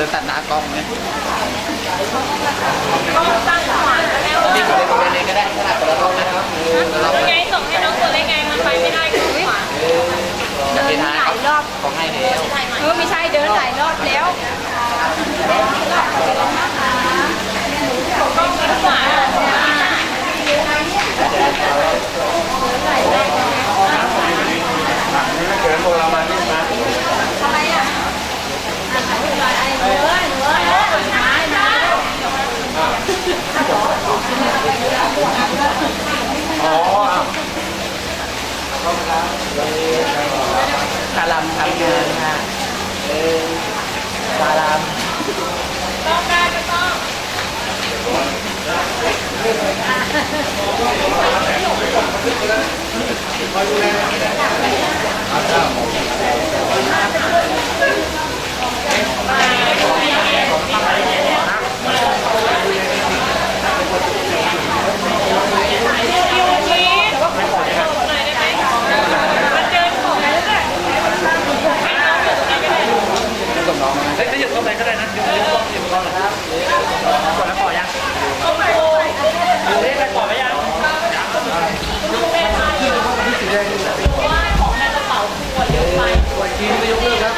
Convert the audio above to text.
กล้องไหมต้องตั้งขวานแล้วนี่ก็เลยตรงนี้ก็ได้ขนาดคนละรอบนะครับคนละรอบยังไงส่งให้น้องตัวเล็กไงมันไปไม่ได้ก็ขวานเดินหลายรอบขาให้แล้วเออไม่ใช่เดินหลายรอบแล้ว ขวาน เกินพวกเรามานี่มา อ๋อ คารัมทำงานค่ะเออคารัมต้องการก็ต้องส่งน้องมา เฮ้ยหยุดตรงไหนก็ได้นะหยุดห ยุดหยุดตรงไหนครับกดแล้วต่อยังเล่นไปต่อไปยังวันจีนไม่ยกเลิกครับ